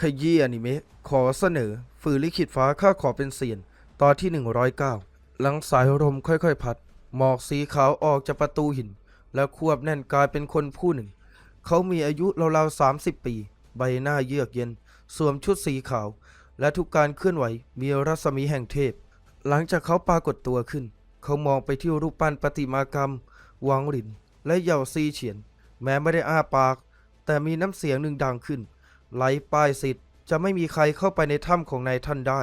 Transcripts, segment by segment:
ขยี้อนิเมะขอเสนอ ฝืนลิขิตฟ้าข้าขอเป็นเสียน ตอนที่ 109 หลังสายลมค่อยๆ พัด หมอกสีขาวออกจากประตูหิน และควบแน่นกลายเป็นคนผู้หนึ่ง เขามีอายุราวๆ30ปี ใบหน้าเยือกเย็น สวมชุดสีขาว และทุกการเคลื่อนไหวมีรัศมีแห่งเทพ หลังจากเขาปรากฏตัวขึ้น เขามองไปที่รูปปั้นประติมากรรมวางหลิน และเหย่าซีเฉียน แม้ไม่ได้อ้าปาก แต่มีน้ำเสียงหนึ่งดังขึ้น ไหลป้ายสิทธิ์จะไม่มีใครเข้าไปในถ้ำของนายท่านได้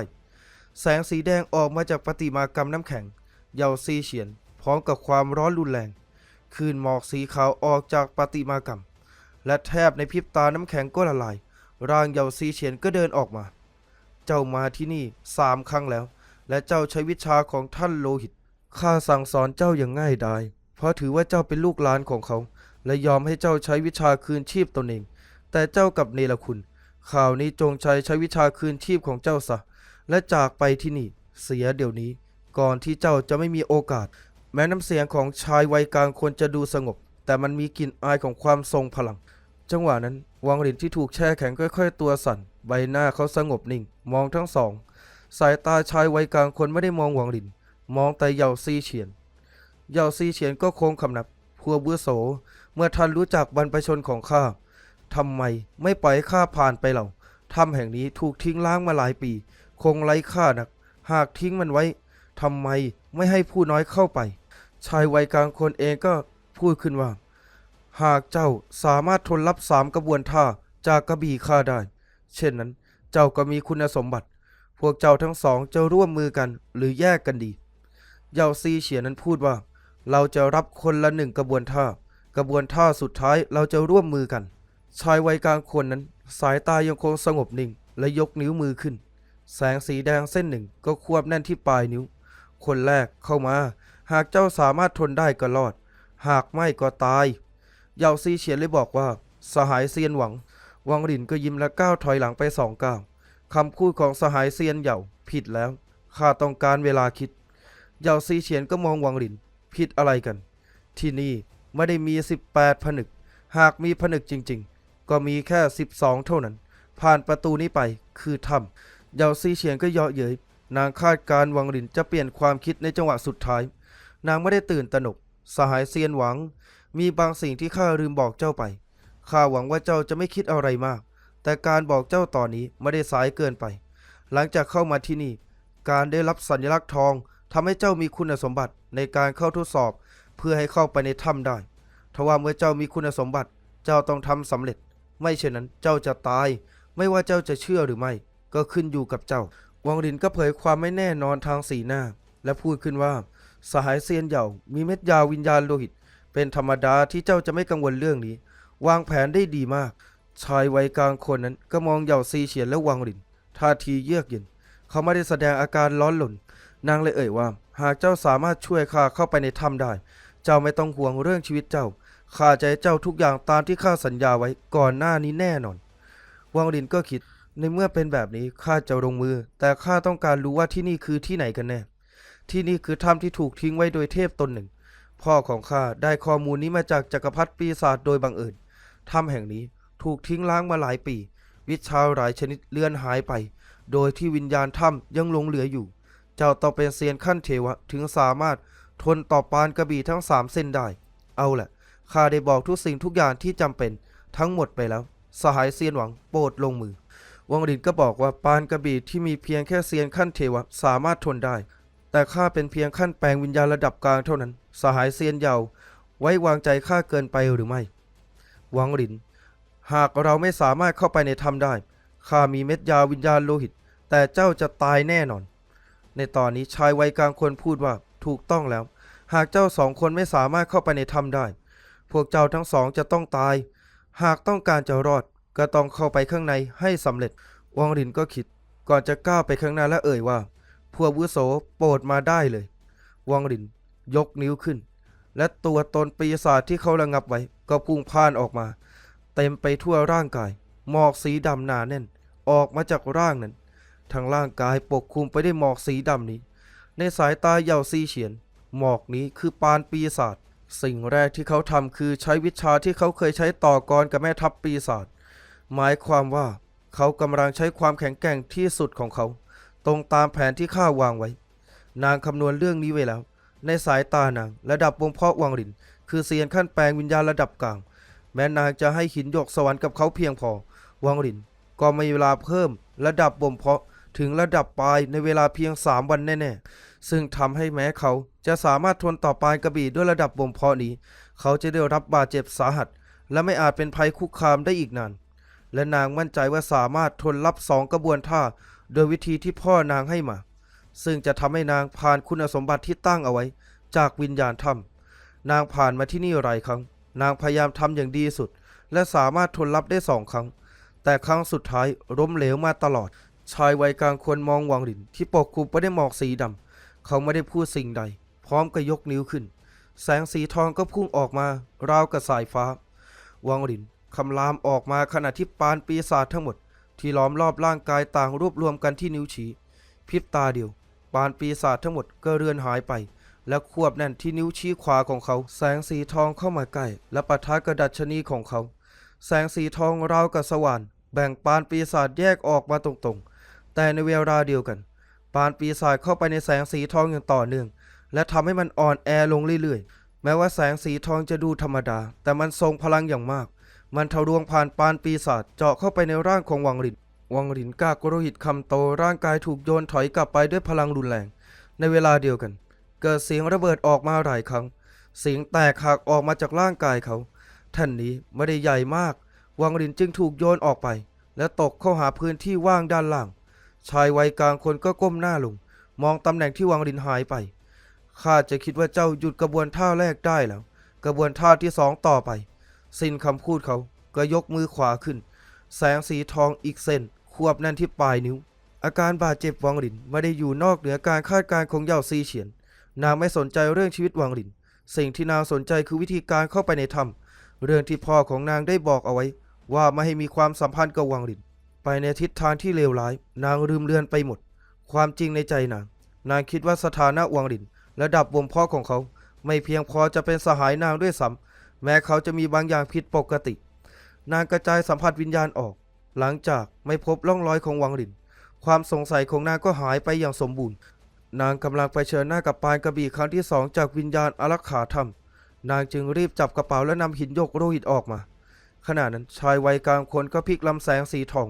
แสงสีแดงออกมาจากประติมากรรมน้ำแข็งเหยาซีเฉียน พร้อมกับความร้อนรุนแรงคลื่นหมอกสีขาวออกจากประติมากรรม และแทบในพริบตาน้ำแข็งก็ละลาย ร่างเหย่าซีเฉียนก็เดินออกมา เจ้ามาที่นี่สามครั้งแล้ว และเจ้าใช้วิชาของท่านโลหิตข้าสั่งสอนเจ้าอย่างง่ายดายเพราะถือว่าเจ้าเป็นลูกหลานของเขา และยอมให้เจ้าใช้วิชาคืนชีพตนเอง แต่เจ้ากับเนรคุณ ข่าวนี้จงใจใช้วิชาคืนชีพของเจ้าซะ และจากไปที่นี่ เสียเดี๋ยวนี้ ก่อนที่เจ้าจะไม่มีโอกาส แม้น้ำเสียงของชายวัยกลางควรจะดูสงบ แต่มันมีกลิ่นอายของความทรงพลัง จังหวะนั้น วังหลินที่ถูกแช่แข็งค่อย ๆ ตัวสั่น ใบหน้าเขาสงบนิ่ง มองทั้งสอง สายตาชายวัยกลางคนไม่ได้มองหวังหลิน มองแต่เหยาซีเฉียนเหยาซีเฉียนก็โค้งคำนับพัวบุโส เมื่อท่านรู้จักบรรพชนของข้า ทำไมไม่ปล่อยข้าผ่านไปเหล่าถ้ำแห่งนี้ถูกทิ้งล้างมาหลายปี คงไร้ค่านัก หากทิ้งมันไว้ทำไมไม่ให้ผู้น้อยเข้าไป ชายวัยกลางคนเองก็พูดขึ้นว่า หากเจ้าสามารถทนรับสามกระบวนท่าจากกระบี่ข้าได้ เช่นนั้น เจ้าก็มีคุณสมบัติ พวกเจ้าทั้งสองจะร่วมมือกันหรือแยกกันดี เยาซีเฉียนนั้นพูดว่า เราจะรับคนละหนึ่งกระบวนท่า กระบวนท่าสุดท้ายเราจะร่วมมือกัน ชายวัยกลางคนนั้น สายตายังคงสงบนิ่ง และยกนิ้วมือขึ้น แสงสีแดงเส้นหนึ่งก็ควบแน่นที่ปลายนิ้ว คนแรกเข้ามา หากเจ้าสามารถทนได้ก็รอด หากไม่ก็ตาย เยาซีเฉียนเลยบอกว่า สหายเซียนหวัง วังหลินก็ยิ้มและก้าวถอยหลังไปสองก้าวคำพูดของสหายเซียนเหยาผิดแล้วข้าต้องการเวลาคิด เยาซีเฉียนก็มองวังหลิน ผิดอะไรกัน ที่นี่ไม่ได้มี 18ผนึก หากมีผนึกจริง ๆ ก็มีแค่ 12 เท่านั้น ผ่านประตูนี้ไปคือถ้ำเยาซีเฉียนก็เยาะเย้ยนางคาดการวังหลินจะเปลี่ยนความคิดในจังหวะสุดท้าย นางไม่ได้ตื่นตระหนก สหายเซียนหวัง มีบางสิ่งที่ข้าลืมบอกเจ้าไปข้าหวังว่าเจ้าจะไม่คิดอะไรมาก แต่การบอกเจ้าตอนนี้ไม่ได้สายเกินไป หลังจากเข้ามาที่นี่ การได้รับสัญลักษณ์ทองทำให้เจ้ามีคุณสมบัติในการเข้าทดสอบ เพื่อให้เข้าไปในถ้ำได้ทว่าเมื่อเจ้ามีคุณสมบัติ เจ้าต้องทำสำเร็จ ไม่เช่นนั้นเจ้าจะตาย ไม่ว่าเจ้าจะเชื่อหรือไม่ ก็ขึ้นอยู่กับเจ้า วังรินก็เผยความไม่แน่นอนทางสีหน้า และพูดขึ้นว่า สหายเซียนเหย่ามีเม็ดยาวิญญาณโลหิต เป็นธรรมดาที่เจ้าจะไม่กังวลเรื่องนี้ วางแผนได้ดีมาก ชายวัยกลางคนนั้นก็มองเหย่าซีเฉียนและวังรินท่าทีเยือกเย็น เขาไม่ได้แสดงอาการร้อนหล่น นางเลยเอ่ยว่า หากเจ้าสามารถช่วยข้าเข้าไปในถ้ำได้ เจ้าไม่ต้องห่วงเรื่องชีวิตเจ้า ข้าจะให้เจ้าทุกอย่างตามที่ข้าสัญญาไว้ก่อนหน้านี้แน่นอน วังรินก็คิด ในเมื่อเป็นแบบนี้ข้าจะลงมือ แต่ข้าต้องการรู้ว่าที่นี่คือที่ไหนกันแน่ ที่นี่คือถ้ำที่ถูกทิ้งไว้โดยเทพตนหนึ่ง พ่อของข้าได้ข้อมูลนี้มาจากจักรพรรดิปีศาจโดยบังเอิญ ถ้ำแห่งนี้ถูกทิ้งล้างมาหลายปี วิชาหลายชนิดเลื่อนหายไป โดยที่วิญญาณถ้ำยังหลงเหลืออยู่ เจ้าต้องเป็นเซียนขั้นเทวะถึงสามารถทนต่อปานกระบี่ทั้งสามเส้นได้ เอาแหละ ข้าได้บอกทุกสิ่งทุกอย่างที่จำเป็นทั้งหมดไปแล้ว สหายเซียนหวังโปรดลงมือ วังรินก็บอกว่าปานกระบี่ที่มีเพียงแค่เซียนขั้นเทวะสามารถทนได้ แต่ข้าเป็นเพียงขั้นแปลงวิญญาณระดับกลางเท่านั้น สหายเซียนเยาไว้วางใจข้าเกินไปหรือไม่ วังริน หากเราไม่สามารถเข้าไปในถ้ำได้ ข้ามีเม็ดยาวิญญาณโลหิต แต่เจ้าจะตายแน่นอน ในตอนนี้ชายวัยกลางคนพูดว่าถูกต้องแล้ว หากเจ้าสองคนไม่สามารถเข้าไปในถ้ำได้ พวกเจ้าทั้งสองจะต้องตาย หากต้องการจะรอด ก็ต้องเข้าไปข้างในให้สำเร็จ วังรินก็คิด ก่อนจะก้าวไปข้างหน้าและเอ่ยว่า พวกวุโสโปรดมาได้เลย วังรินยกนิ้วขึ้น และตัวตนปีศาจที่เขาระงับไว้ ก็พุ่งพ่านออกมา เต็มไปทั่วร่างกาย หมอกสีดำหนาแน่น ออกมาจากร่างนั้น ทั้งร่างกายปกคลุมไปด้วยหมอกสีดำนี้ ในสายตาเหยาซีเฉียน หมอกนี้คือปานปีศาจ สิ่งแรกที่เขาทำคือใช้วิชาที่เขาเคยใช้ต่อกรกับแม่ทัพปีศาจหมายความว่าเขากำลังใช้ความแข็งแกร่งที่สุดของเขา ตรงตามแผนที่ข้าวางไว้ นางคำนวณเรื่องนี้ไว้แล้ว ในสายตานางระดับวงเพาะวังริน คือเซียนขั้นแปลงวิญญาณระดับกลาง แม้นางจะให้หินหยกสวรรค์กับเขาเพียงพอ วังริน ก็ไมีเวลาเพิ่ม ระดับบ่มเพาะถึงระดับปลายในเวลาเพียง3วันแน่ๆ ซึ่งทำให้แม้เขาจะสามารถทนต่อปลายกระบี่ด้วยระดับบ่มเพาะนี้ เขาจะได้รับบาดเจ็บสาหัส และไม่อาจเป็นภัยคุกคามได้อีกนาน และนางมั่นใจว่าสามารถทนรับสองกระบวนท่า โดยวิธีที่พ่อนางให้มา ซึ่งจะทำให้นางผ่านคุณสมบัติที่ตั้งเอาไว้ จากวิญญาณถ้ำนางผ่านมาที่นี่หลายครั้ง นางพยายามทำอย่างดีสุด และสามารถทนรับได้สองครั้ง แต่ครั้งสุดท้ายล้มเหลวมาตลอด ชายวัยกลางคนมองวังหลินที่ปกคลุมไปด้วยหมอกสีดำ เขาไม่ได้พูดสิ่งใด พร้อมกับยกนิ้วขึ้น แสงสีทองก็พุ่งออกมาราวกับสายฟ้า วังหลินคำรามออกมาขณะที่ปานปีศาจทั้งหมด ที่ล้อมรอบร่างกายต่างรวบรวมกันที่นิ้วชี้พริบตาเดียว ปานปีศาจทั้งหมดก็เรือนหายไป และควบแน่นที่นิ้วชี้ขวาของเขา แสงสีทองเข้ามาใกล้และปะทะกระดัชนีของเขา แสงสีทองราวกับสว่าน แบ่งปานปีศาจแยกออกมาตรงๆ แต่ในเวลาเดียวกัน ปานปีศาจเข้าไปในแสงสีทองอย่างต่อเนื่อง และทำให้มันอ่อนแอลงเรื่อยๆ แม้ว่าแสงสีทองจะดูธรรมดา แต่มันทรงพลังอย่างมาก มันทะลวงผ่านปานปีศาจเจาะเข้าไปในร่างของวังริน วังรินกากรหิตคำโตร่างกายถูกโยนถอยกลับไปด้วยพลังรุนแรง ในเวลาเดียวกัน เกิดเสียงระเบิดออกมาหลายครั้ง เสียงแตกหักออกมาจากร่างกายเขา ท่านนี้ไม่ได้ใหญ่มาก วังรินจึงถูกโยนออกไป และตกเข้าหาพื้นที่ว่างด้านล่าง ชายวัยกลางคนก็ก้มหน้าลง มองตำแหน่งที่วังรินหายไป ข้าจะคิดว่าเจ้าหยุดกระบวนท่าแรกได้แล้ว กระบวนท่าที่สองต่อไป สิ้นคำพูดเขาก็ยกมือขวาขึ้น แสงสีทองอีกเส้น ควบแน่นที่ปลายนิ้ว อาการบาดเจ็บวังหลินไม่ได้อยู่นอกเหนือการคาดการณ์ของเย่าซีเฉียน นางไม่สนใจเรื่องชีวิตวังหลิน สิ่งที่นางสนใจคือวิธีการเข้าไปในถ้ำเรื่องที่พ่อของนางได้บอกเอาไว้ ว่าไม่ให้มีความสัมพันธ์กับวังหลิน ไปในทิศทางที่เลวร้าย นางลืมเลือนไปหมด ความจริงในใจนาง นางคิดว่าสถานะวังหลินระดับวงพ่อของเขา ไม่เพียงพอจะเป็นสหายนางด้วยซ้ำแม้เขาจะมีบางอย่างผิดปกติ นางกระจายสัมผัสวิญญาณออก หลังจากไม่พบร่องรอยของวังลิน ความสงสัยของนางก็หายไปอย่างสมบูรณ์ นางกำลังไปเชิญหน้ากับปานกระบี่ครั้งที่สองจากวิญญาณอารักขาธรรม นางจึงรีบจับกระเป๋าและนำหินยกโรหิตออกมา ขณะนั้นชายวัยกลางคนก็พลิกลำแสงสีทอง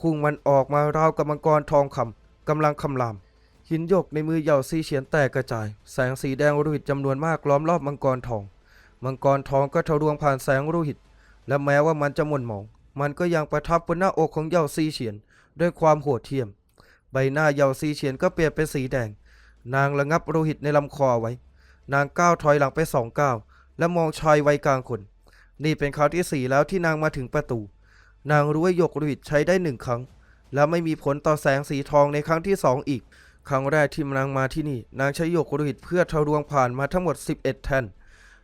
พุ่งมันออกมาราวกับมังกรทองคำกำลังคำรามหินหยกในมือเหย่าซีเฉียนแตกกระจาย แสงสีแดงโรหิตจำนวนมากล้อมรอบมังกรทอง มังกรทองก็ทะลวงผ่านแสงโรหิต และแม้ว่ามันจะหม่นหมอง มันก็ยังประทับบนหน้าอกของเหย่าซีเฉียน ด้วยความโหดเหี้ยม ใบหน้าเหย่าซีเฉียนก็เปลี่ยนเป็นสีแดง นางระงับโลหิตในลำคอไว้ นางก้าวถอยหลังไปสองก้าวและมองชายวัยกลางคน นี่เป็นครั้งที่สี่แล้วที่นางมาถึงประตู นางรู้ว่าหยกโลหิตใช้ได้หนึ่งครั้ง และไม่มีผลต่อแสงสีทองในครั้งที่สองอีก ครั้งแรกที่นางมาที่นี่ นางใช้หยกโลหิตเพื่อทะลวงผ่านมาทั้งหมด 11 แท่น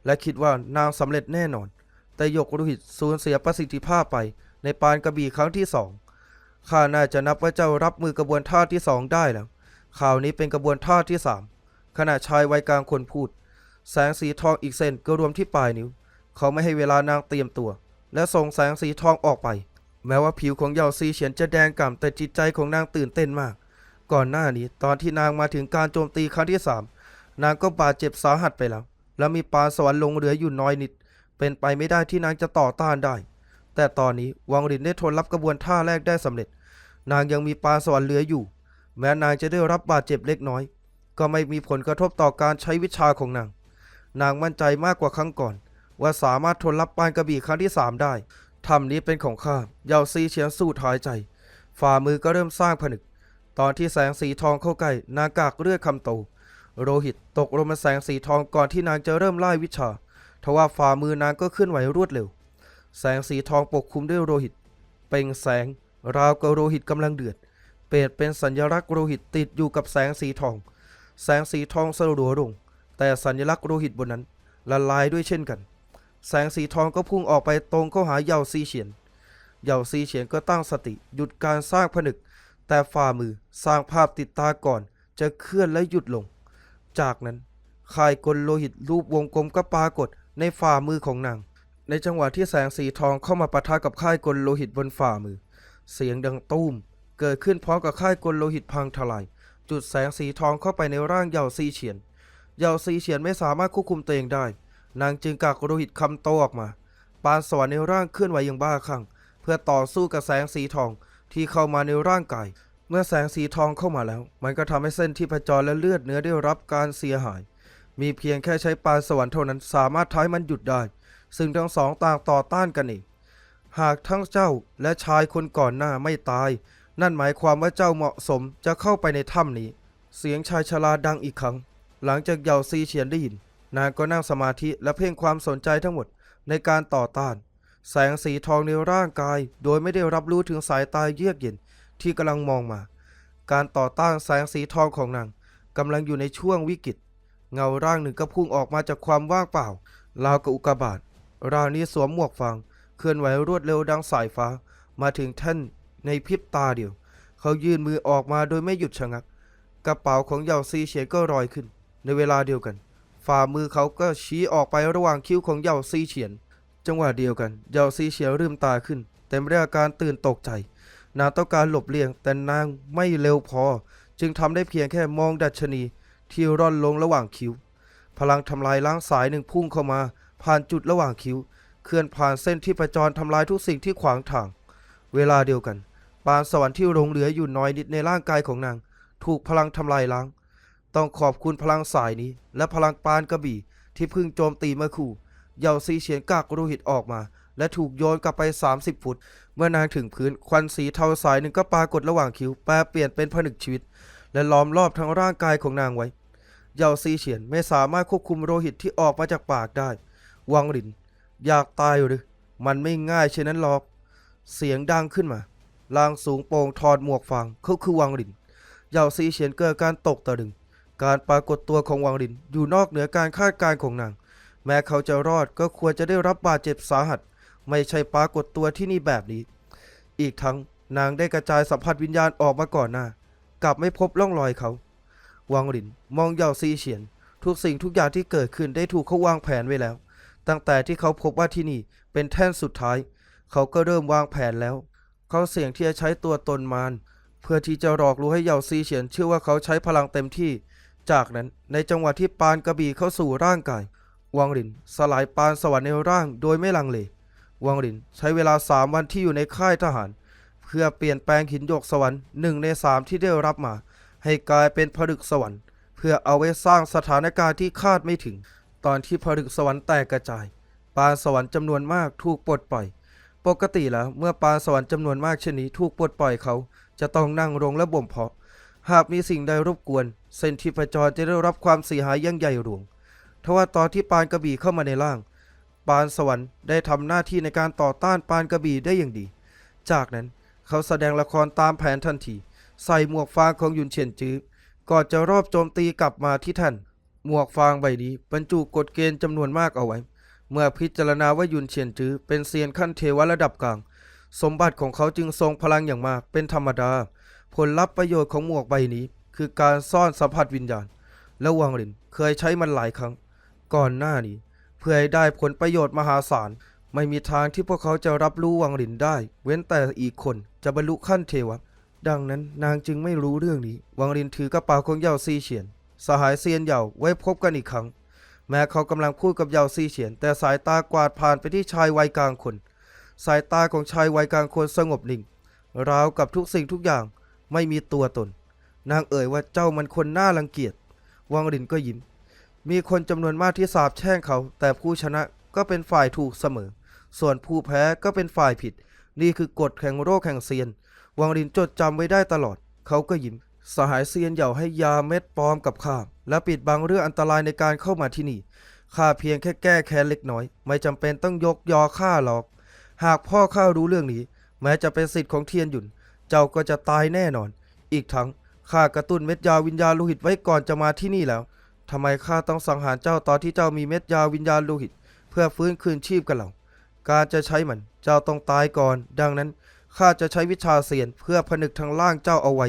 และคิดว่านางสำเร็จแน่นอน แต่หยกโลหิตสูญเสียประสิทธิภาพไป ในปานกระบี่ครั้งที่สองข้าน่าจะนับว่าเจ้ารับมือกระบวนท่าที่สองได้แล้วข่าวนี้เป็นกระบวนท่าที่สามขณะชายวัยกลางคนพูด แสงสีทองอีกเส้นก็รวมที่ปลายนิ้ว เขาไม่ให้เวลานางเตรียมตัว และส่งแสงสีทองออกไป แม้ว่าผิวของเยาซีเฉียนจะแดงก่ำแต่จิตใจของนางตื่นเต้นมาก ก่อนหน้านี้ตอนที่นางมาถึงการโจมตีครั้งที่สามนางก็บาดเจ็บสาหัสไปแล้ว และมีปานสวรรค์ลงเหลืออยู่น้อยนิด เป็นไปไม่ได้ที่นางจะต่อต้านได้ แต่ตอนนี้วังรินได้ทนรับกระบวนท่าแรกได้สำเร็จ นางยังมีปานสวรรค์เหลืออยู่ แม้นางจะได้รับบาดเจ็บเล็กน้อย ก็ไม่มีผลกระทบต่อการใช้วิชาของนาง นางมั่นใจมากกว่าครั้งก่อน ว่าสามารถทนรับปานกระบี่ครั้งที่สามได้ ถ้ำนี้เป็นของข้าเยาซีเฉียนสูดหายใจ ฝ่ามือก็เริ่มสร้างผนึก ตอนที่แสงสีทองเข้าใกล้นางกากเลือดคำโต โรหิตตกลงมาแสงสีทองก่อนที่นางจะเริ่มไล่วิชา ทว่าฝ่ามือนางก็เคลื่อนไหวรวดเร็ว แสงสีทองปกคลุมด้วยโรหิต เปล่งแสง ราวกับโรหิตกำลังเดือด เปรตเป็นสัญลักษณ์โรหิตติดอยู่กับแสงสีทอง แสงสีทองสลัวลง แต่สัญลักษณ์โรหิตบนนั้นละลายด้วยเช่นกัน แสงสีทองก็พุ่งออกไปตรงเข้าหาเหยาซีเฉียนเหยาซีเฉียนก็ตั้งสติ หยุดการสร้างผนึก แต่ฝ่ามือสร้างภาพติดตาก่อน จะเคลื่อนและหยุดลง จากนั้นข่ายกลโลหิตรูปวงกลมก็ปรากฏในฝ่ามือของนาง ในจังหวะที่แสงสีทองเข้ามาปะทะกับค่ายกลโลหิตบนฝ่ามือ เสียงดังตุ้มเกิดขึ้นพร้อมกับค่ายกลโลหิตพังทลาย จุดแสงสีทองเข้าไปในร่างเหยาซีเฉียนเหยาซีเฉียนไม่สามารถควบคุมตัวเองได้ นางจึงกักโลหิตคำโตออกมา ปานสวรรค์ในร่างเคลื่อนไหวอย่างบ้าคลั่ง เพื่อต่อสู้กับแสงสีทองที่เข้ามาในร่างกาย เมื่อแสงสีทองเข้ามาแล้ว มันก็ทำให้เส้นที่ประจรและเลือดเนื้อได้รับการเสียหาย มีเพียงแค่ใช้ปานสวรรค์เท่านั้นสามารถท้ายมันหยุดได้ ซึ่งทั้งสองต่างต่อต้านกันเองหากทั้งเจ้าและชายคนก่อนหน้าไม่ตาย นั่นหมายความว่าเจ้าเหมาะสมจะเข้าไปในถ้ำนี้ เสียงชายชราดังอีกครั้ง หลังจากเหยาซีเฉียนได้ยิน นางก็นั่งสมาธิและเพ่งความสนใจทั้งหมดในการต่อต้าน แสงสีทองในร่างกาย โดยไม่ได้รับรู้ถึงสายตาเยือกเย็นที่กำลังมองมา การต่อต้านแสงสีทองของนางกำลังอยู่ในช่วงวิกฤต เงาร่างหนึ่งก็พุ่งออกมาจากความว่างเปล่า ราวกับอุกกาบาตร่างนี้สวมหมวกฟางเคลื่อนไหวรวดเร็วดังสายฟ้า มาถึงท่านในพริบตาเดียว เขายื่นมือออกมาโดยไม่หยุดชะงัก กระเป๋าของเหยาซีเฉียนก็ลอยขึ้น ในเวลาเดียวกัน ฝ่ามือเขาก็ชี้ออกไประหว่างคิ้วของเหยาซีเฉียน จังหวะเดียวกันเหยาซีเฉียนลืมตาขึ้น เต็มได้วยอาการตื่นตกใจ นางต้องการหลบเลี่ยง แต่นางไม่เร็วพอ จึงทำได้เพียงแค่มองดัชนี ที่ร่อนลงระหว่างคิ้ว พลังทำลายล้างสายหนึ่งพุ่งเข้ามา ผ่านจุดระหว่างคิ้ว เคลื่อนผ่านเส้นที่ประจรทำลายทุกสิ่งที่ขวางทาง เวลาเดียวกันปานสวรรค์ที่หลงเหลืออยู่น้อยนิดในร่างกายของนาง ถูกพลังทำลายล้าง ต้องขอบคุณพลังสายนี้ และพลังปานกระบี่ ที่เพิ่งโจมตีเมื่อคู่เหยาซีเฉียนกากโลหิตออกมา และถูกโยนกลับไป 30 ฟุต เมื่อนางถึงพื้นควันสีเทาสายหนึ่งก็ปรากฏระหว่างคิ้วแปลเปลี่ยนเป็นผนึกชีวิต และล้อมรอบทั้งร่างกายของนางไว้เหยาซีเฉียนไม่สามารถควบคุมโลหิตที่ออกมาจากปากได้ วังหลิน อยากตายหรือ มันไม่ง่ายเช่นนั้นหรอก เสียงดังขึ้นมา ลางสูงโปร่งถอดหมวกฟางเขาคือวังหลินเหยาซีเฉียนเกิดการตกตะลึง การปรากฏตัวของวังหลินอยู่นอกเหนือการคาดการณ์ของนาง แม้เขาจะรอดก็ควรจะได้รับบาดเจ็บสาหัส ไม่ใช่ปรากฏตัวที่นี่แบบนี้ อีกทั้งนางได้กระจายสัมผัสวิญญาณออกมาก่อนหน้า กลับไม่พบร่องรอยเขา วังหลินมองเหยาซีเฉียน ทุกสิ่งทุกอย่างที่เกิดขึ้นได้ถูกเขาวางแผนไว้แล้ว ตั้งแต่ที่เขาพบว่าที่นี่เป็นแท่นสุดท้าย เขาก็เริ่มวางแผนแล้ว เขาเสี่ยงที่จะใช้ตัวตนมารเพื่อที่จะหลอกลวงให้เหยาซีเฉียนเชื่อว่าเขาใช้พลังเต็มที่ จากนั้นในจังหวะที่ปานกระบี่เข้าสู่ร่างกาย วังหลินสลายปานสวรรค์ในร่างโดยไม่ลังเล วังหลินใช้เวลาสามวันที่อยู่ในค่ายทหาร เพื่อเปลี่ยนแปลงหินหยกสวรรค์หนึ่งในสามที่ได้รับมา ให้กลายเป็นผลึกสวรรค์ เพื่อเอาไว้สร้างสถานการณ์ที่คาดไม่ถึง ตอนที่ผลึกสวรรค์แตกกระจาย ปานสวรรค์จำนวนมากถูกปลดปล่อย ปกติแล้วเมื่อปานสวรรค์จำนวนมากเช่นนี้ถูกปลดปล่อยเขา จะต้องนั่งลงและบ่มเพาะ หากมีสิ่งใดรบกวน เส้นที่ประจรจะได้รับความเสียหายอยังใหญ่หลวงทว่าตอนที่ปานกระบี่เข้ามาในร่าง ปานสวรรค์ได้ทำหน้าที่ในการต่อต้านปานกระบี่ได้อย่างดี จากนั้นเขาแสดงละครตามแผนทันที ใส่หมวกฟางของยุนเฉียนจื้อก่อนจะรอบโจมตีกลับมาที่ท่าน หมวกฟางใบนี้บรรจุกฎเกณฑ์จำนวนมากเอาไว้ เมื่อพิจารณาว่ายุนเฉียนจื้อเป็นเซียนขั้นเทวระดับกลาง สมบัติของเขาจึงทรงพลังอย่างมากเป็นธรรมดา ผลลัพธ์ประโยชน์ของหมวกใบนี้ คือการซ่อนสัมผัสวิญญาณ และวังลินเคยใช้มันหลายครั้ง ก่อนหน้านี้ เพื่อให้ได้ผลประโยชน์มหาศาล ไม่มีทางที่พวกเขาจะรับรู้วังลินได้ เว้นแต่อีกคนจะบรรลุขั้นเทวะ ดังนั้นนางจึงไม่รู้เรื่องนี้ วังลินถือกระเป๋าของเยาซีเฉียน สหายเซียนเยาไว้พบกันอีกครั้ง แม้เขากำลังพูดกับเยาซีเฉียน แต่สายตากวาดผ่านไปที่ชายวัยกลางคน สายตาของชายวัยกลางคนสงบนิ่ง ราวกับทุกสิ่งทุกอย่าง ไม่มีตัวตน นางเอ่ยว่าเจ้ามันคนน่ารังเกียจ วังหลินก็ยิ้ม มีคนจำนวนมากที่สาบแช่งเขา แต่ผู้ชนะก็เป็นฝ่ายถูกเสมอ ส่วนผู้แพ้ก็เป็นฝ่ายผิด นี่คือกฎแห่งโรคแห่งเซียน วังหลินจดจำไว้ได้ตลอด เขาก็ยิ้ม สหายเซียนเหย่าให้ยาเม็ดปลอมกับข้า และปิดบังเรื่องอันตรายในการเข้ามาที่นี่ ข้าเพียงแค่แก้แค้นเล็กน้อย ไม่จำเป็นต้องยกยอข้าหรอก หากพ่อข้ารู้เรื่องนี้ แม้จะเป็นสิทธิ์ของเทียนหยุน เจ้าก็จะตายแน่นอน อีกทั้งข้ากระตุ้นเม็ดยาวิญญาณโลหิตไว้ก่อนจะมาที่นี่แล้วทำไมข้าต้องสังหารเจ้าตอนที่เจ้ามีเม็ดยาวิญญาณโลหิต เพื่อฟื้นคืนชีพกันเหล่าการจะใช้มันเจ้าต้องตายก่อน ดังนั้นข้าจะใช้วิชาเสียนเพื่อผนึกทางล่างเจ้าเอาไว้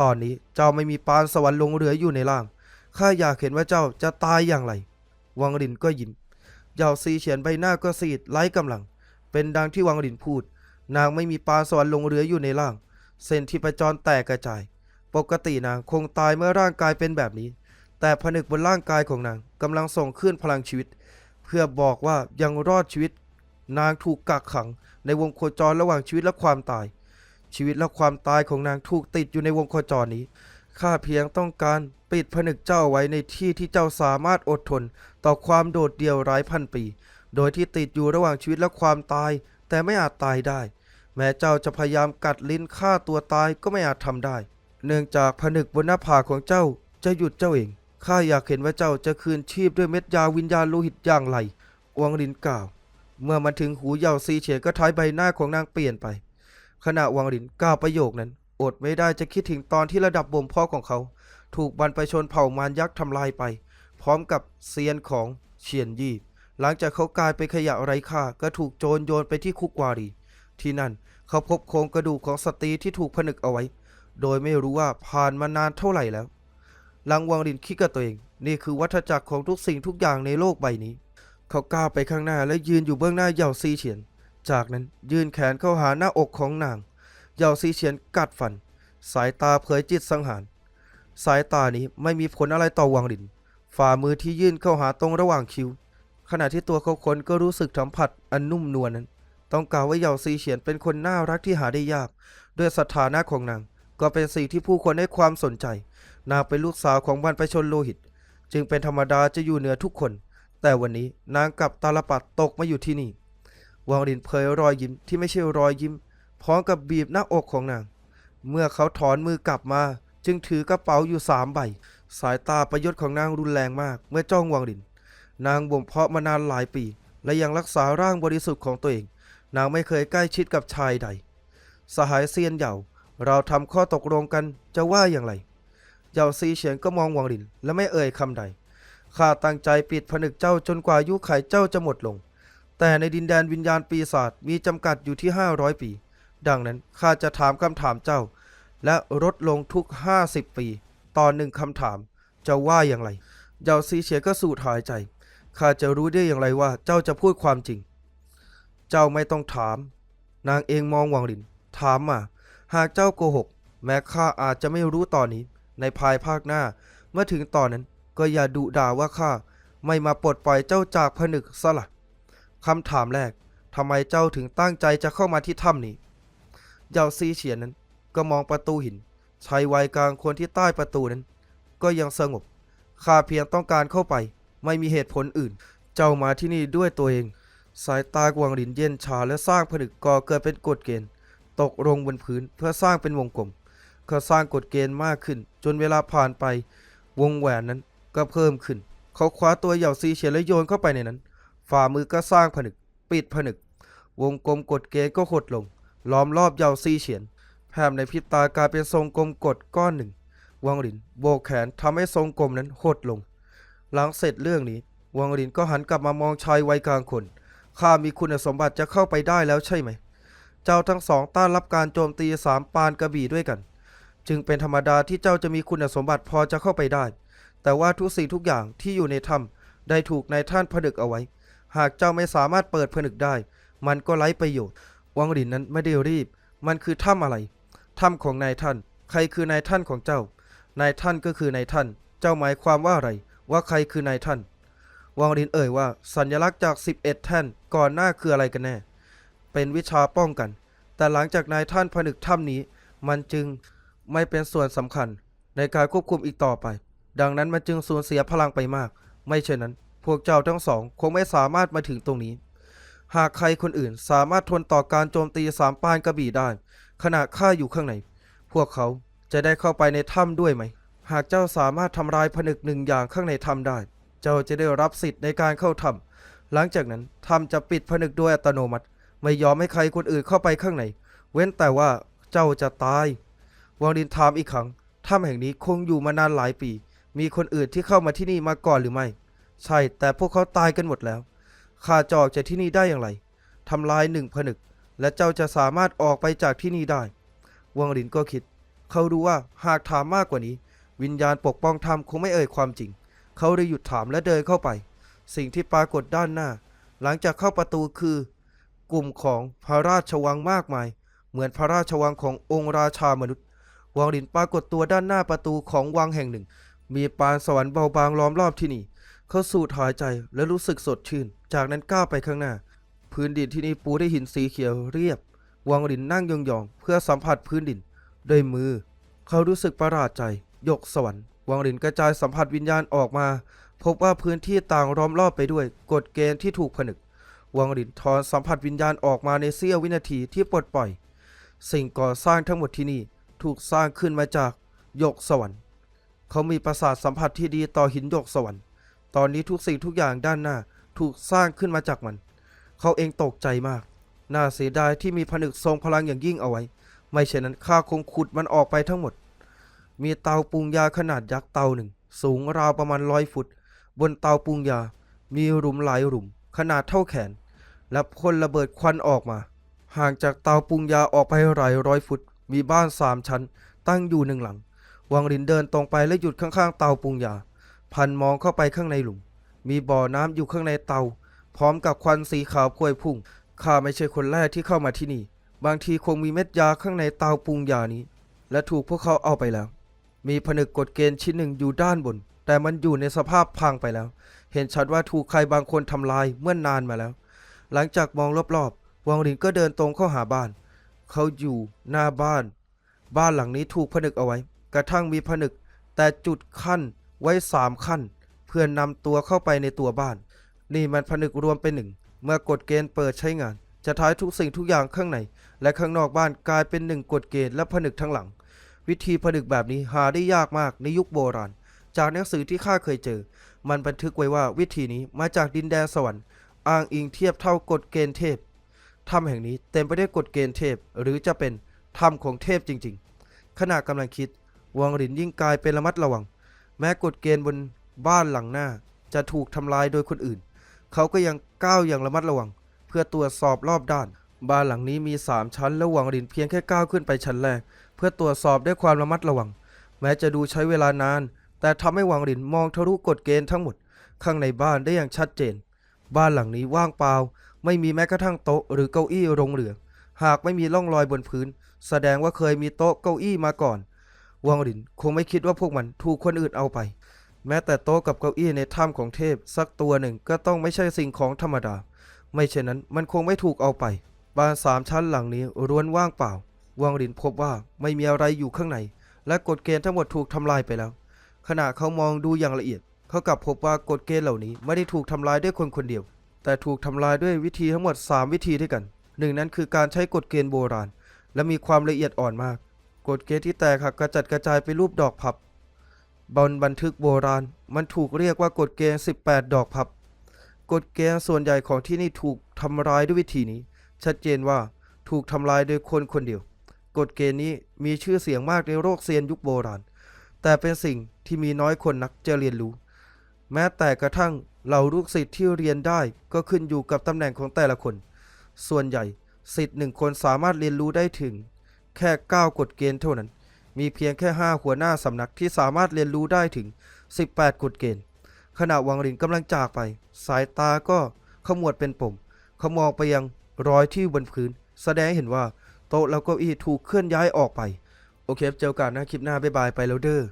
ตอนนี้เจ้าไม่มีปานสวรรค์ลงเหลืออยู่ในล่างข้าอยากเห็นว่าเจ้าจะตายอย่างไร วังรินก็ยิ้มเหยาซีเฉียนใบหน้าก็ซีดไร้กำลัง เป็นดังที่วังรินพูด นางไม่มีปลาสวรรค์ลงเหลืออยู่ในร่าง เส้นที่ประจรแตกกระจาย ปกตินางคงตายเมื่อร่างกายเป็นแบบนี้ แต่ผนึกบนร่างกายของนางกำลังส่งขึ้นพลังชีวิต เพื่อบอกว่ายังรอดชีวิต นางถูกกักขัง ในวงโคจรระหว่างชีวิตและความตาย ชีวิตและความตายของนางถูกติดอยู่ในวงโคจรนี้ข้าเพียงต้องการปิดผนึกเจ้าไว้ในที่ที่เจ้าสามารถอดทน ต่อความโดดเดี่ยวร้ายพันปี โดยที่ติดอยู่ระหว่างชีวิตและความตาย แต่ไม่อาจตายได้ แม้เจ้าจะพยายามกัดลิ้นฆ่าตัวตายก็ไม่อาจทำได้ เนื่องจากผนึกบนหน้าผากของเจ้าจะหยุดเจ้าเอง ข้าอยากเห็นว่าเจ้าจะคืนชีพด้วยเม็ดยาวิญญาณโลหิตอย่างไรอวงลินกล่าว เมื่อมันถึงหูเหย่าซีเฉียนก็ท้ายใบหน้าของนางเปลี่ยนไป ขณะวังลินกล่าวประโยคนั้น อดไม่ได้จะคิดถึงตอนที่ระดับบ่มพาะของเขา ถูกบรรพชนเผ่ามารยักษ์ทำลายไป พร้อมกับเซียนของเฉียนยี่ หลังจากเขากลายเป็นขยะไร้ค่าก็ถูกโจรโยนไปที่คุกวารี ที่นั่น เขาพบโครงกระดูกของสตรีที่ถูกผนึกเอาไว้ โดยไม่รู้ว่าผ่านมานานเท่าไหร่แล้วหลังวังลินคิดกับตัวเอง นี่คือวัฏจักรของทุกสิ่งทุกอย่างในโลกใบนี้ เขาก้าวไปข้างหน้าและยืนอยู่เบื้องหน้าเหย่าซีเฉียน จากนั้นยื่นแขนเข้าหาหน้าอกของนาง เหย่าซีเฉียนกัดฟัน สายตาเผยจิตสังหาร สายตานี้ไม่มีผลอะไรต่อวังลิน ฝ่ามือที่ยื่นเข้าหาตรงระหว่างคิ้วขณะที่ตัวเขาคนก็รู้สึกสัมผัสอันนุ่มนวลนั้น ต้องกล่าวว่าเหยาซีเฉียนเป็นคนน่ารักที่หาได้ยาก ด้วยสถานะของนาง ก็เป็นสิ่งที่ผู้คนให้ความสนใจ นางเป็นลูกสาวของบรรพชนโลหิต จึงเป็นธรรมดาจะอยู่เหนือทุกคน แต่วันนี้นางกลับตาลปัดตกมาอยู่ที่นี่วางลินเผยรอยยิ้มที่ไม่ใช่รอยยิ้ม พร้อมกับบีบหน้าอกของนาง เมื่อเขาถอนมือกลับมา จึงถือกระเป๋าอยู่สามใบ สายตาประยศของนางรุนแรงมาก เมื่อจ้องวางลิน นางบ่มเพาะมานานหลายปี และยังรักษาร่างบริสุทธิ์ของตัวเอง นางไม่เคยใกล้ชิดกับชายใด สหายเซียนเหยาเราทำข้อตกลงกันจะว่าอย่างไรเหยาซีเฉียนก็มองวังลินและไม่เอ่ยคำใดข้าตั้งใจปิดผนึกเจ้าจนกว่ายุคไขเจ้าจะหมดลง แต่ในดินแดนวิญญาณปีศาจมีจำกัดอยู่ที่ 500 ปี ดังนั้นข้าจะถามคำถามเจ้า และลดลงทุก 50 ปี ตอนหนึ่งคำถาม จะว่าอย่างไรเหยาซีเฉียนก็สูดหายใจข้าจะรู้ได้อย่างไรว่าเจ้าจะพูดความจริง เจ้าไม่ต้องถาม นางเองมองวังลิน ถามมา หากเจ้าโกหก แม้ข้าอาจจะไม่รู้ตอนนี้ ในภายภาคหน้า เมื่อถึงตอนนั้นก็อย่าดุด่าว่าข้าไม่มาปลดปล่อยเจ้าจากผนึกซะละคำถามแรกทำไมเจ้าถึงตั้งใจจะเข้ามาที่ถ้ำนี้เยาซีเฉียนนั้น ก็มองประตูหินชายวัยกลางคนที่ใต้ประตูนั้น ก็ยังสงบข้าเพียงต้องการเข้าไป ไม่มีเหตุผลอื่น เจ้ามาที่นี่ด้วยตัวเอง สายตากวางหลินเย็นชาและสร้างผนึกก่อเกิดเป็นกฎเกณฑ์ ตกลงบนพื้นเพื่อสร้างเป็นวงกลมเขาสร้างกฎเกณฑ์มากขึ้น จนเวลาผ่านไป วงแหวนนั้นก็เพิ่มขึ้น เขาคว้าตัวเหย่าซีเฉียนและโยนเข้าไปในนั้น ฝ่ามือก็สร้างผนึก ปิดผนึก วงกลมกฎเกณฑ์ก็หดลง ล้อมรอบเหย่าซีเฉียนแผ่ในพริบตากลายเป็นทรงกลมกดก้อนหนึ่ง วังหลินโบกแขนทำให้ทรงกลมนั้นหดลง หลังเสร็จเรื่องนี้ วังหลินก็หันกลับมามองชายวัยกลางคน ข้ามีคุณสมบัติจะเข้าไปได้แล้วใช่ไหม เจ้าทั้งสองต้านรับการโจมตีสามปานกระบี่ด้วยกัน จึงเป็นธรรมดาที่เจ้าจะมีคุณสมบัติพอจะเข้าไปได้ แต่ว่าทุกสิ่งทุกอย่างที่อยู่ในถ้ำได้ถูกนายท่านผนึกเอาไว้ หากเจ้าไม่สามารถเปิดผนึกได้ มันก็ไร้ประโยชน์ วังหลินนั้นไม่ได้รีบ มันคือถ้ำอะไร ถ้ำของนายท่าน ใครคือนายท่านของเจ้า นายท่านก็คือนายท่าน เจ้าหมายความว่าอะไร ว่าใครคือนายท่าน วังลินเอ่ยว่าสัญลักษณ์จาก 11 แท่นก่อนหน้าคืออะไรกันแน่ เป็นวิชาป้องกัน แต่หลังจากนายท่านผนึกถ้ำนี้ มันจึงไม่เป็นส่วนสำคัญ ในการควบคุมอีกต่อไป ดังนั้นมันจึงสูญเสียพลังไปมาก ไม่เช่นนั้น พวกเจ้าทั้งสองคงไม่สามารถมาถึงตรงนี้ หากใครคนอื่นสามารถทนต่อการโจมตีสามปานกระบี่ได้ ขณะข้าอยู่ข้างใน พวกเขาจะได้เข้าไปในถ้ำด้วยไหม หากเจ้าสามารถทำลายผนึกหนึ่งอย่างข้างในถ้ำได้ เจ้าจะได้รับสิทธิ์ในการเข้าถ้ำหลังจากนั้นถ้ำจะปิดผนึกโดยอัตโนมัติ ไม่ยอมให้ใครคนอื่นเข้าไปข้างใน เว้นแต่ว่าเจ้าจะตาย วังดินถามอีกครั้งถ้ำแห่งนี้คงอยู่มานานหลายปี มีคนอื่นที่เข้ามาที่นี่มาก่อนหรือไม่ ใช่ แต่พวกเขาตายกันหมดแล้ว ข้าจะออกจากที่นี่ได้อย่างไรทำลายหนึ่งผนึก และเจ้าจะสามารถออกไปจากที่นี่ได้ วังลินก็คิด เขารู้ว่าหากถามมากกว่านี้ วิญญาณปกป้องธรรมคงไม่เอ่ยความจริง เขาได้หยุดถามและเดินเข้าไป สิ่งที่ปรากฏด้านหน้า หลังจากเข้าประตูคือ กลุ่มของพระราชวังมากมาย เหมือนพระราชวังขององค์ราชามนุษย์ วังหลินปรากฏตัวด้านหน้าประตูของวังแห่งหนึ่ง มีปานสวรรค์เบาบางล้อมรอบที่นี่ เขาสูดหายใจและรู้สึกสดชื่น จากนั้นก้าวไปข้างหน้า พื้นดินที่นี่ปูด้วยหินสีเขียวเรียบ วังหลินนั่งยองๆเพื่อสัมผัสพื้นดินด้วยมือ เขารู้สึกประหลาดใจ ยกสวรรค์ วังหลินกระจายสัมผัสวิญญาณออกมา พบว่าพื้นที่ต่างล้อมรอบไปด้วยกฎเกณฑ์ที่ถูกผนึก วังหลินถอนสัมผัสวิญญาณออกมาในเสี้ยววินาทีที่ปลดปล่อย สิ่งก่อสร้างทั้งหมดที่นี่ถูกสร้างขึ้นมาจากหยกสวรรค์ เขามีประสาทสัมผัสที่ดีต่อหินหยกสวรรค์ ตอนนี้ทุกสิ่งทุกอย่างด้านหน้าถูกสร้างขึ้นมาจากมัน เขาเองตกใจมาก น่าเสียดายที่มีผนึกทรงพลังอย่างยิ่งเอาไว้ ไม่เช่นนั้นข้าคงขุดมันออกไปทั้งหมด มีเตาปรุงยาขนาดยักษ์เตาหนึ่ง สูงราวประมาณร้อยฟุต บนเตาปรุงยา มีหลุมหลายหลุม ขนาดเท่าแขน และพ่นระเบิดควันออกมา ห่างจากเตาปรุงยาออกไปหลายร้อยฟุต มีบ้านสามชั้น ตั้งอยู่หนึ่งหลัง วังลินเดินตรงไปและหยุดข้างๆ เตาปรุงยา พันมองเข้าไปข้างในหลุม มีบ่อน้ำอยู่ข้างในเตา พร้อมกับควันสีขาวพวยพุ่ง ข้าไม่ใช่คนแรกที่เข้ามาที่นี่ บางทีคงมีเม็ดยาข้างในเตาปรุงยานี้ และถูกพวกเขาเอาไปแล้ว มีผนึกกฎเกณฑ์ชิ้นหนึ่งอยู่ด้านบน แต่มันอยู่ในสภาพพังไปแล้ว เห็นชัดว่าถูกใครบางคนทำลายเมื่อนานมาแล้ว หลังจากมองรอบๆวังหลินก็เดินตรงเข้าหาบ้าน เขาอยู่หน้าบ้าน บ้านหลังนี้ถูกผนึกเอาไว้ กระทั่งมีผนึก แต่จุดขั้นไว้สามขั้น เพื่อนนำตัวเข้าไปในตัวบ้าน นี่มันผนึกรวมเป็นหนึ่ง เมื่อกฎเกณฑ์เปิดใช้งาน จะท้ายทุกสิ่งทุกอย่างข้างใน และข้างนอกบ้านกลายเป็นหนึ่งกฎเกณฑ์และผนึกทั้งหลัง วิธีผนึกแบบนี้หาได้ยากมากในยุคโบราณ จากหนังสือที่ข้าเคยเจอ มันบันทึกไว้ว่าวิธีนี้มาจากดินแดนสวรรค์ อ้างอิงเทียบเท่ากฎเกณฑ์เทพถ้ำแห่งนี้เต็มไปด้วยกฎเกณฑ์เทพ หรือจะเป็นถ้ำของเทพจริง ๆ ขณะกำลังคิด วังหลินยิ่งกลายเป็นระมัดระวัง แม้กฎเกณฑ์บนบ้านหลังหน้า จะถูกทำลายโดยคนอื่น เขาก็ยังก้าวอย่างระมัดระวัง เพื่อตรวจสอบรอบด้าน บ้านหลังนี้มีสามชั้นและวังหลินเพียงแค่ก้าวขึ้นไปชั้นแรก เพื่อตรวจสอบด้วยความระมัดระวัง แม้จะดูใช้เวลานาน แต่ทำให้วังหลินมองทะลุกฎเกณฑ์ทั้งหมด ข้างในบ้านได้อย่างชัดเจน บ้านหลังนี้ว่างเปล่า ไม่มีแม้กระทั่งโต๊ะหรือเก้าอี้ลงเหลือ หากไม่มีร่องรอยบนพื้น แสดงว่าเคยมีโต๊ะเก้าอี้มาก่อนวังหลินคงไม่คิดว่าพวกมันถูกคนอื่นเอาไป แม้แต่โต๊ะกับเก้าอี้ในถ้ำของเทพ สักตัวหนึ่งก็ต้องไม่ใช่สิ่งของธรรมดา ไม่เช่นนั้นมันคงไม่ถูกเอาไป บ้านสามชั้นหลังนี้ร้วนว่างเปล่า วังหลินพบว่าไม่มีอะไรอยู่ข้างใน และกฎเกณฑ์ทั้งหมดถูกทำลายไปแล้ว ขณะเขามองดูอย่างละเอียด เขากลับพบว่ากฎเกณฑ์เหล่านี้ไม่ได้ถูกทำลายด้วยคนคนเดียว แต่ถูกทำลายด้วยวิธีทั้งหมด 3 วิธีด้วยกัน หนึ่งนั้นคือการใช้กฎเกณฑ์โบราณ และมีความละเอียดอ่อนมาก กฎเกณฑ์ที่แตกหักกระจัดกระจายไปรูปดอกพับบนบันทึกโบราณ มันถูกเรียกว่ากฎเกณฑ์ 18 ดอกพับ กฎเกณฑ์ส่วนใหญ่ของที่นี่ถูกทำลายด้วยวิธีนี้ ชัดเจนว่าถูกทำลายโดยคนคนเดียว กฎเกณฑ์นี้มีชื่อเสียงมากในโลกเซียนยุคโบราณ แต่เป็นสิ่งที่มีน้อยคนนักจะเรียนรู้ แม้แต่กระทั่งเหล่าลูกศิษย์ที่เรียนได้ก็ขึ้นอยู่กับตำแหน่งของแต่ละคน ส่วนใหญ่ศิษย์หนึ่งคนสามารถเรียนรู้ได้ถึง แค่ 9 กฎเกณฑ์เท่านั้น มีเพียงแค่ 5 หัวหน้าสำนักที่สามารถเรียนรู้ได้ถึง 18 กฎเกณฑ์ ขณะวังรินกำลังจากไป สายตาก็ขมวดเป็นปมเขามองไปยังรอยที่บนพื้น แสดงให้เห็นว่า โต๊ะแล้วก็อี้ถูกเคลื่อนย้ายออกไป โอเคเจอกันนะคลิปหน้าบ๊ายบายไปแล้วเด้อ